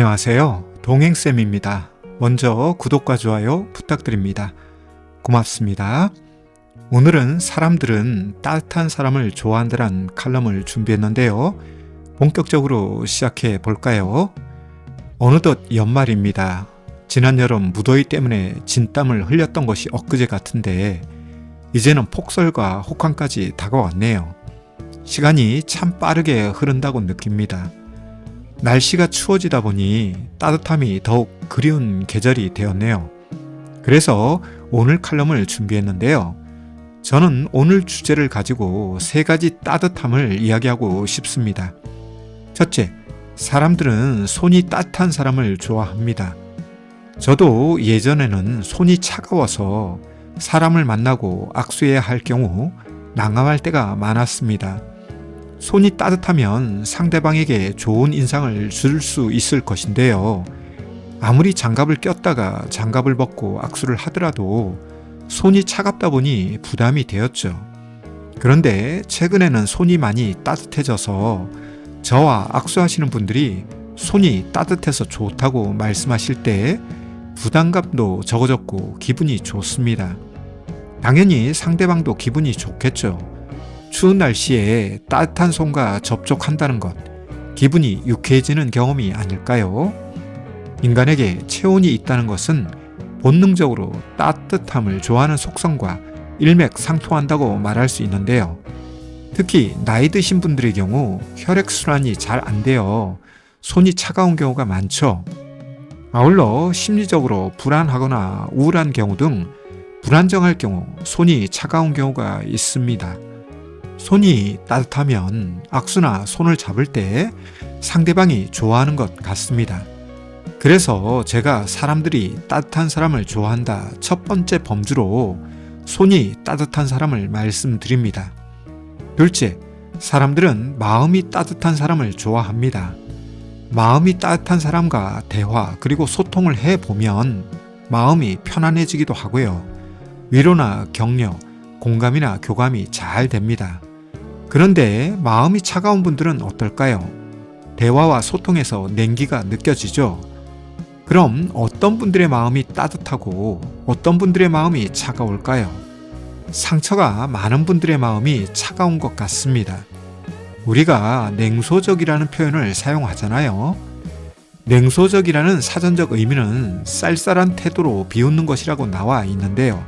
안녕하세요. 동행쌤입니다. 먼저 구독과 좋아요 부탁드립니다. 고맙습니다. 오늘은 사람들은 따뜻한 사람을 좋아한다란 칼럼을 준비했는데요. 본격적으로 시작해 볼까요? 어느덧 연말입니다. 지난 여름 무더위 때문에 진땀을 흘렸던 것이 엊그제 같은데 이제는 폭설과 혹한까지 다가왔네요. 시간이 참 빠르게 흐른다고 느낍니다. 날씨가 추워지다 보니 따뜻함이 더욱 그리운 계절이 되었네요. 그래서 오늘 칼럼을 준비했는데요. 저는 오늘 주제를 가지고 세 가지 따뜻함을 이야기하고 싶습니다. 첫째, 사람들은 손이 따뜻한 사람을 좋아합니다. 저도 예전에는 손이 차가워서 사람을 만나고 악수해야 할 경우 난감할 때가 많았습니다. 손이 따뜻하면 상대방에게 좋은 인상을 줄 수 있을 것인데요. 아무리 장갑을 꼈다가 장갑을 벗고 악수를 하더라도 손이 차갑다 보니 부담이 되었죠. 그런데 최근에는 손이 많이 따뜻해져서 저와 악수하시는 분들이 손이 따뜻해서 좋다고 말씀하실 때 부담감도 적어졌고 기분이 좋습니다. 당연히 상대방도 기분이 좋겠죠. 추운 날씨에 따뜻한 손과 접촉한다는 것, 기분이 유쾌해지는 경험이 아닐까요? 인간에게 체온이 있다는 것은 본능적으로 따뜻함을 좋아하는 속성과 일맥상통한다고 말할 수 있는데요. 특히 나이 드신 분들의 경우 혈액순환이 잘 안 되어 손이 차가운 경우가 많죠. 아울러 심리적으로 불안하거나 우울한 경우 등 불안정할 경우 손이 차가운 경우가 있습니다. 손이 따뜻하면 악수나 손을 잡을 때 상대방이 좋아하는 것 같습니다. 그래서 제가 사람들이 따뜻한 사람을 좋아한다 첫 번째 범주로 손이 따뜻한 사람을 말씀드립니다. 둘째, 사람들은 마음이 따뜻한 사람을 좋아합니다. 마음이 따뜻한 사람과 대화 그리고 소통을 해 보면 마음이 편안해지기도 하고요. 위로나 격려, 공감이나 교감이 잘 됩니다. 그런데 마음이 차가운 분들은 어떨까요? 대화와 소통에서 냉기가 느껴지죠? 그럼 어떤 분들의 마음이 따뜻하고 어떤 분들의 마음이 차가울까요? 상처가 많은 분들의 마음이 차가운 것 같습니다. 우리가 냉소적이라는 표현을 사용하잖아요. 냉소적이라는 사전적 의미는 쌀쌀한 태도로 비웃는 것이라고 나와 있는데요.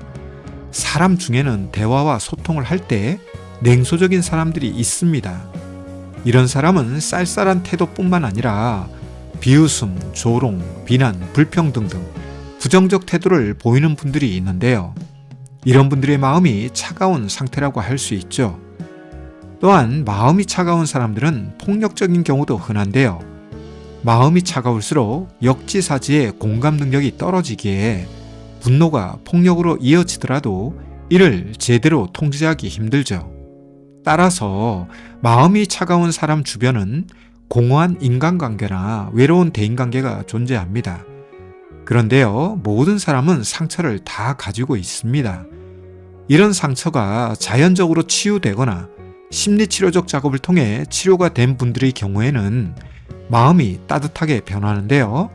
사람 중에는 대화와 소통을 할 때 냉소적인 사람들이 있습니다. 이런 사람은 쌀쌀한 태도뿐만 아니라 비웃음, 조롱, 비난, 불평 등 등 부정적 태도를 보이는 분들이 있는데요. 이런 분들의 마음이 차가운 상태라고 할 수 있죠. 또한 마음이 차가운 사람들은 폭력적인 경우도 흔한데요. 마음이 차가울수록 역지사지의 공감 능력이 떨어지기에 분노가 폭력으로 이어지더라도 이를 제대로 통제하기 힘들죠. 따라서 마음이 차가운 사람 주변은 공허한 인간관계나 외로운 대인관계가 존재합니다. 그런데요, 모든 사람은 상처를 다 가지고 있습니다. 이런 상처가 자연적으로 치유되거나 심리치료적 작업을 통해 치료가 된 분들의 경우에는 마음이 따뜻하게 변하는데요.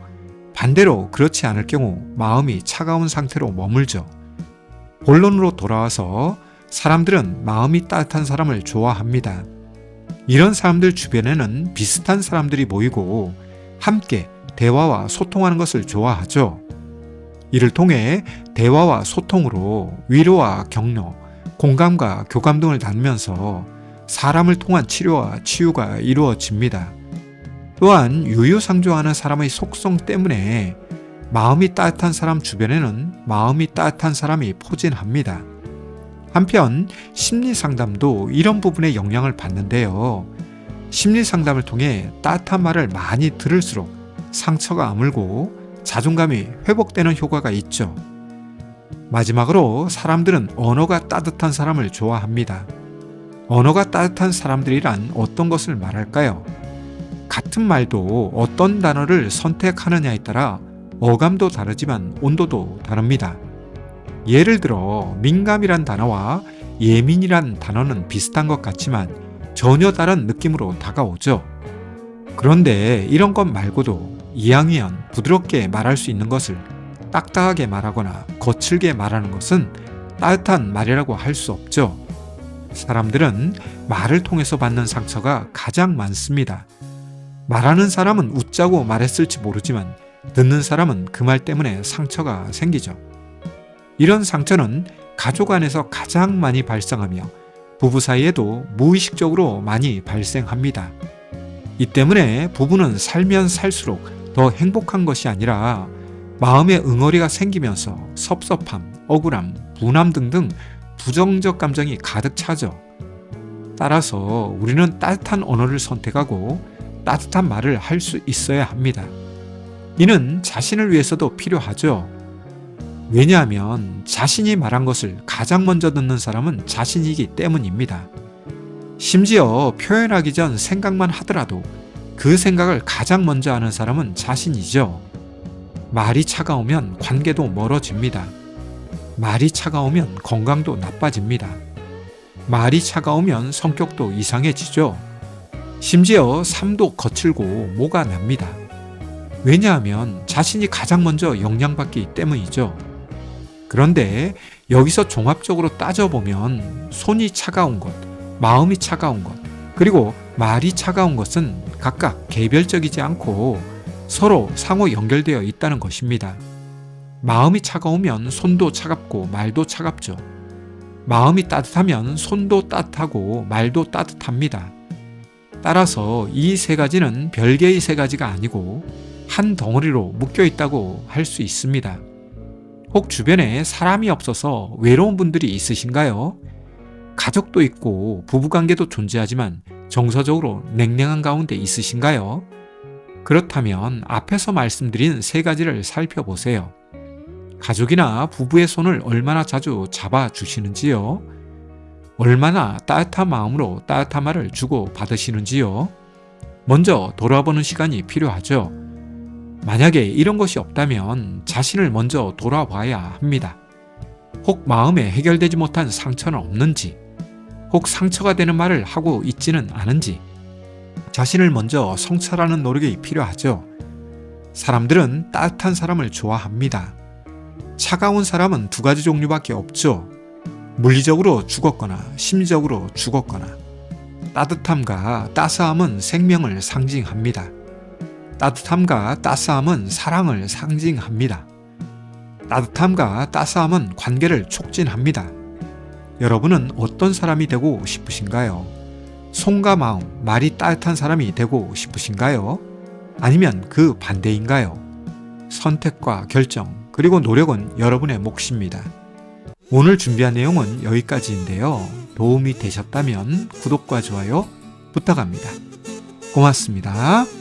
반대로 그렇지 않을 경우 마음이 차가운 상태로 머물죠. 본론으로 돌아와서 사람들은 마음이 따뜻한 사람을 좋아합니다. 이런 사람들 주변에는 비슷한 사람들이 모이고 함께 대화와 소통하는 것을 좋아하죠. 이를 통해 대화와 소통으로 위로와 격려, 공감과 교감 등을 나누면서 사람을 통한 치료와 치유가 이루어집니다. 또한 유유상조하는 사람의 속성 때문에 마음이 따뜻한 사람 주변에는 마음이 따뜻한 사람이 포진합니다. 한편 심리 상담도 이런 부분에 영향을 받는데요. 심리 상담을 통해 따뜻한 말을 많이 들을수록 상처가 아물고 자존감이 회복되는 효과가 있죠. 마지막으로 사람들은 언어가 따뜻한 사람을 좋아합니다. 언어가 따뜻한 사람들이란 어떤 것을 말할까요? 같은 말도 어떤 단어를 선택하느냐에 따라 어감도 다르지만 온도도 다릅니다. 예를 들어 민감이란 단어와 예민이란 단어는 비슷한 것 같지만 전혀 다른 느낌으로 다가오죠. 그런데 이런 것 말고도 이왕이면 부드럽게 말할 수 있는 것을 딱딱하게 말하거나 거칠게 말하는 것은 따뜻한 말이라고 할 수 없죠. 사람들은 말을 통해서 받는 상처가 가장 많습니다. 말하는 사람은 웃자고 말했을지 모르지만 듣는 사람은 그 말 때문에 상처가 생기죠. 이런 상처는 가족 안에서 가장 많이 발생하며 부부 사이에도 무의식적으로 많이 발생합니다. 이 때문에 부부는 살면 살수록 더 행복한 것이 아니라 마음의 응어리가 생기면서 섭섭함, 억울함, 분함 등등 부정적 감정이 가득 차죠. 따라서 우리는 따뜻한 언어를 선택하고 따뜻한 말을 할 수 있어야 합니다. 이는 자신을 위해서도 필요하죠. 왜냐하면 자신이 말한 것을 가장 먼저 듣는 사람은 자신이기 때문입니다. 심지어 표현하기 전 생각만 하더라도 그 생각을 가장 먼저 하는 사람은 자신이죠. 말이 차가우면 관계도 멀어집니다. 말이 차가우면 건강도 나빠집니다. 말이 차가우면 성격도 이상해지죠. 심지어 삶도 거칠고 모가 납니다. 왜냐하면 자신이 가장 먼저 영향받기 때문이죠. 그런데 여기서 종합적으로 따져보면 손이 차가운 것, 마음이 차가운 것, 그리고 말이 차가운 것은 각각 개별적이지 않고 서로 상호 연결되어 있다는 것입니다. 마음이 차가우면 손도 차갑고 말도 차갑죠. 마음이 따뜻하면 손도 따뜻하고 말도 따뜻합니다. 따라서 이 세 가지는 별개의 세 가지가 아니고 한 덩어리로 묶여 있다고 할 수 있습니다. 혹 주변에 사람이 없어서 외로운 분들이 있으신가요? 가족도 있고 부부관계도 존재하지만 정서적으로 냉랭한 가운데 있으신가요? 그렇다면 앞에서 말씀드린 세 가지를 살펴보세요. 가족이나 부부의 손을 얼마나 자주 잡아주시는지요? 얼마나 따뜻한 마음으로 따뜻한 말을 주고 받으시는지요? 먼저 돌아보는 시간이 필요하죠. 만약에 이런 것이 없다면 자신을 먼저 돌아봐야 합니다. 혹 마음에 해결되지 못한 상처는 없는지, 혹 상처가 되는 말을 하고 있지는 않은지, 자신을 먼저 성찰하는 노력이 필요하죠. 사람들은 따뜻한 사람을 좋아합니다. 차가운 사람은 두 가지 종류밖에 없죠. 물리적으로 죽었거나 심리적으로 죽었거나 따뜻함과 따스함은 생명을 상징합니다. 따뜻함과 따스함은 사랑을 상징합니다. 따뜻함과 따스함은 관계를 촉진합니다. 여러분은 어떤 사람이 되고 싶으신가요? 손과 마음, 말이 따뜻한 사람이 되고 싶으신가요? 아니면 그 반대인가요? 선택과 결정, 그리고 노력은 여러분의 몫입니다. 오늘 준비한 내용은 여기까지인데요. 도움이 되셨다면 구독과 좋아요 부탁합니다. 고맙습니다.